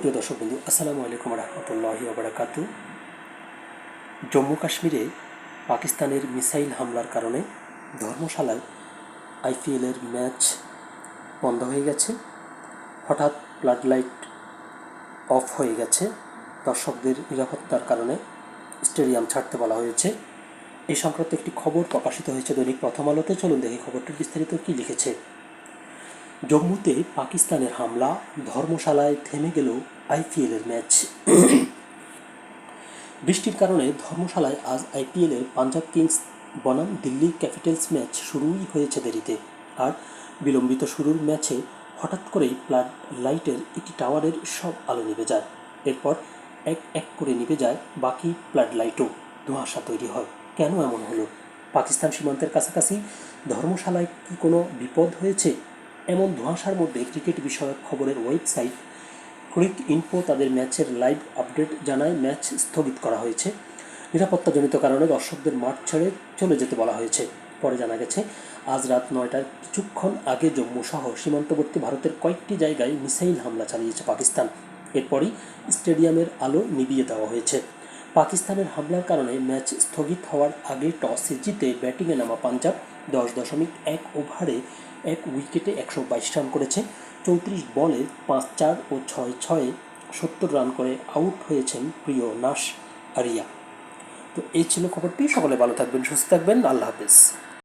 প্রিয় দর্শক বন্ধু, আসসালামু আলাইকুম রহমতুল্লাহি ওবরাকাত জম্মু কাশ্মীরে পাকিস্তানের মিসাইল হামলার কারণে ধর্মশালায় আইপিএলের ম্যাচ বন্ধ হয়ে গেছে। হঠাৎ ফ্লাড লাইট অফ হয়ে গেছে। দর্শকদের নিরাপত্তার কারণে স্টেডিয়াম ছাড়তে বলা হয়েছে। এই সংক্রান্ত একটি খবর প্রকাশিত হয়েছে দৈনিক প্রথম আলোতে। চলুন দেখি খবরটির বিস্তারিত কী লিখেছে। জম্মুতে পাকিস্তানের হামলা, ধর্মশালায় থেমে গেল আইপিএলের ম্যাচ। বৃষ্টির কারণে ধর্মশালায় আজ আইপিএলের পাঞ্জাব কিংস বনাম দিল্লি ক্যাপিটালস ম্যাচ শুরুই হয়েছে দেরিতে। আর বিলম্বিত শুরুর ম্যাচে হঠাৎ করেই ফ্লাড লাইটের একটি টাওয়ারের সব আলো নিভে যায়। এরপর এক এক করে নিভে যায় বাকি ফ্লাড লাইটও। ধোঁয়াশা তৈরি হয়। কেন এমন হলো? পাকিস্তান সীমান্তের কাছাকাছি ধর্মশালায় কি কোনো বিপদ হয়েছে? এমন ধোঁয়াশার মধ্যে ক্রিকেট বিষয়ক খবরের ওয়েবসাইট ক্রিক ইনফো তাদের ম্যাচের লাইভ আপডেট জানায় ম্যাচ স্থগিত করা হয়েছে। নিরাপত্তাজনিত কারণে দর্শকদের মাঠ ছেড়ে চলে যেতে বলা হয়েছে। পরে জানা গেছে, আজ রাত নয়টার কিছুক্ষণ আগে জম্মু সহ সীমান্তবর্তী ভারতের কয়েকটি জায়গায় মিসাইল হামলা চালিয়েছে পাকিস্তান। এরপরই স্টেডিয়ামের আলো নিভিয়ে দেওয়া হয়েছে। পাকিস্তানের হামলার কারণে ম্যাচ স্থগিত হওয়ার আগে টসে জিতে ব্যাটিংয়ে নামা পাঞ্জাব দশ দশমিক এক ওভারে এক উইকেটে একশো বাইশ রান করেছে। চৌত্রিশ বলে পাঁচ চার ও ছয় ছয়ে সত্তর রান করে আউট হয়েছেন প্রিয় নাস আরিয়া। তো এই ছিল খবরটি। সকলে ভালো থাকবেন, সুস্থ থাকবেন। আল্লাহ হাফেজ।